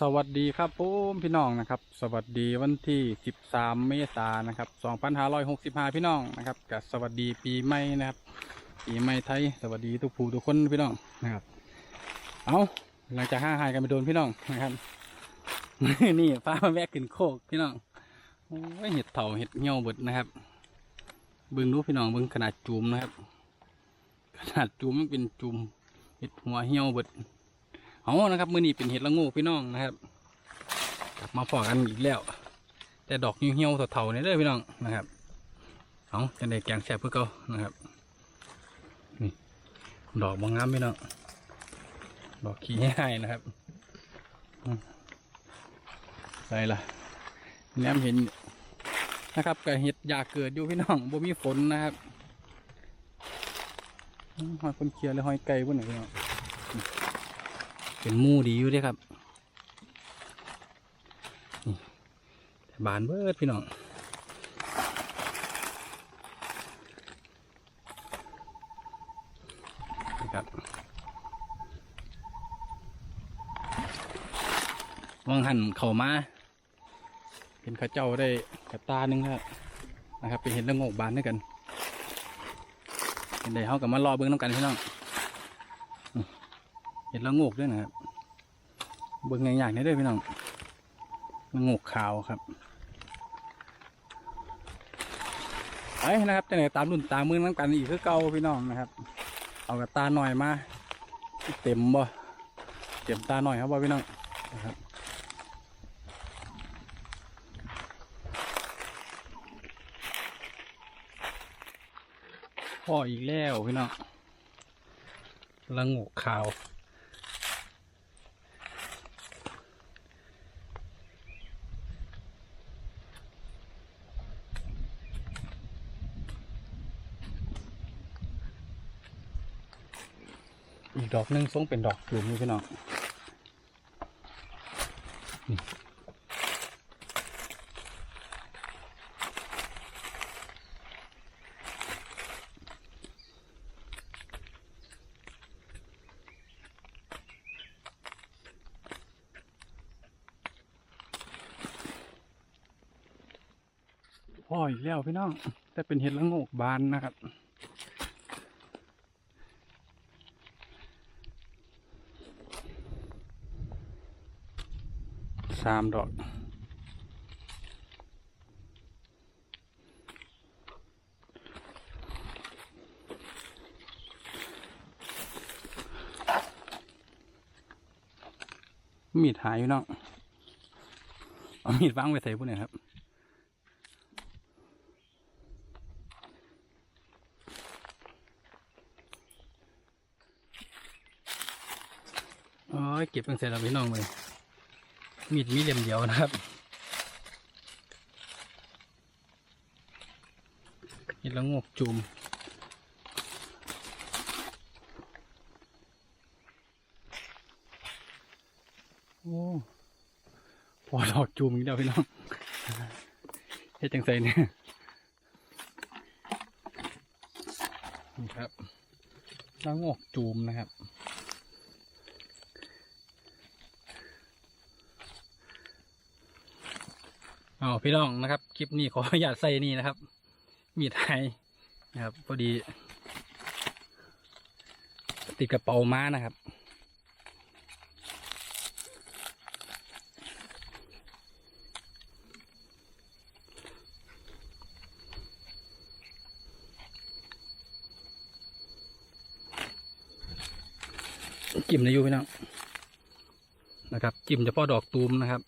สวัสดีครับผมพี่น้องนะครับ สวัสดีวันที่ 13 เมษายนนะครับ 2565 พี่น้องนะครับกับสวัสดีปีใหม่นะครับ ปีใหม่ไทย สวัสดีทุกผู้ทุกคนพี่น้องนะครับ เอาหลังจากห้างหายกันไปโดนพี่น้องนะครับนี่ฟ้ามาแวะขึ้นโคกพี่น้องโอ้ยเห็ดเถาเห็ดเหี่ยวเบิดนะครับเบิ่งดูพี่น้องเบิ่งขนาดจุ่มนะครับ ขนาดจุ่มมันเป็นจุ่มเห็ดหัวเหี่ยวเบิด เอานะครับมือนี้เป็นเห็ดละงูพี่น้องนะครับ กลับมาฝากกันอีกแล้ว แต่ดอกเหี่ยวๆเถาๆนี่เด้พี่น้องนะครับเอาจะได้แกงแซ่บเพื่อเก่านะครับนี่ดอกบางงามพี่น้องดอกขี้ง่ายนะครับอืมใส่ละแนมเห็นนะครับกับเห็ดอยากเกิดอยู่พี่น้องบ่มีฝนนะครับหอยคนเคียร์เลยหอยไก่พวกไหนพี่น้อง เป็นมูดีอยู่เด้ครับนี่บานเบิดพี่น้องนะครับวังหันเข้ามาเป็นข้าเจ้าได้กระตาหนึ่งครับนะครับไปเห็นแล้วงกบานด้วยกันเห็นได้เขากับมารอเบิ้งน้ำกันพี่น้อง เห็ดละโงกด้วยนะครับเบิ่งง่ายๆนี่ด้วยพี่น้องละโงกขาวครับไปนะครับจะไหนตามรุ่นตามมือน้ำกันอีกคือเก่าพี่น้องนะครับ เอากระตาหน่อยมาเต็มบ่เต็มตาหน่อยครับบ่พี่น้องนะครับพ่ออีกแล้วพี่น้องละงกขาว อีกดอกหนึงทรงเป็นดอกจุ่มนี่พี่น้องพ่ออีกแล้วพี่น้องแต่เป็นเห็ดละโงกบานนะครับ สามดอกมีดหายอยู่เนาะเอามีดวางไว้ใส่พวกเนี่ยครับอ๋อเก็บตั้งแต่เราพี่น้องเลย มีดมีเหลี่ยมเดียวนะครับเห็ดละงกจุ่มโอ้พอดอกจุ่มอีกแล้วพี่น้องเฮ็ดจังใส่เนี่ยนี่ครับละงกจุ่มนะครับ อ๋อพี่น้องนะครับ คลิปนี้ขออนุญาตใส่นี่นะครับ มีดไทยนะครับพอดี ติดกระเป๋าม้านะครับจิ้มในอยู่พี่น้องนะครับจิ้มเฉพาะดอกตูมนะครับ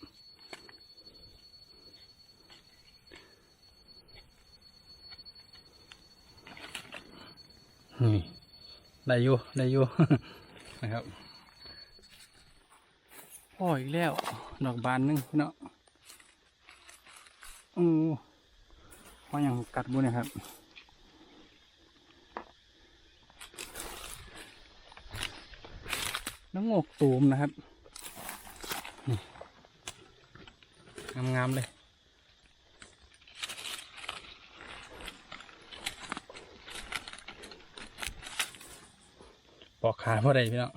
นี่ได้อยู่ได้อยู่นะครับพ่ออีกแล้ว ดอกบานหนึงเนาะอือพออย่างกัดบุเนี่ยครับน้ำงอกตูมนะครับงามๆเลย ปอกขาเพอาะใดพี่น้อง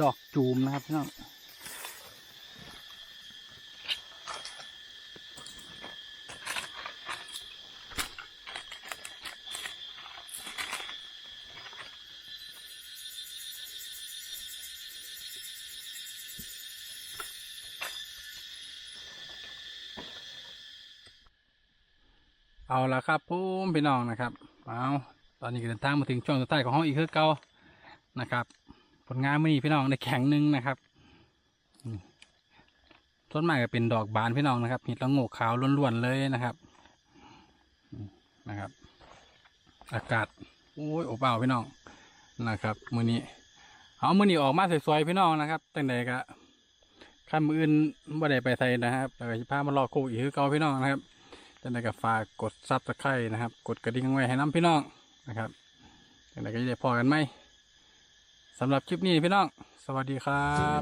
ดอกจูมนะครับพี่น้อง เอาละครับผมพี่น้องนะครับเอาตอนนี้เดินทางมาถึงช่วงสุดท้ายของห้องอีกคือเก่านะครับ ผลงานมื่มีพี่น้องได้แข็งหนึ่งนะครับต้นไม้ก็เป็นดอกบานพี่น้องนะครับเห็ดละโงกขาวล้วนๆเลยนะครับนะครับ อากาศโอ้ยอบอ้าวพี่น้องนะครับมื่อนี้เอามื่อนี้ออกมาสวยๆพี่น้องนะครับตั้งแต่ก็ขั้นมืออื่นบ่ได้ไปไทยนะครับแต่ก็สิพามารอโคกอีกคือเก่าพี่น้องนะครับ จังไดก็ฝากกดซับสไครต์นะครับ กดกระดิ่งไว้ให้น้ำพี่น้องนะครับจังไดก็จะได้พอกันไหมสำหรับคลิปนี้พี่น้อง สวัสดีครับ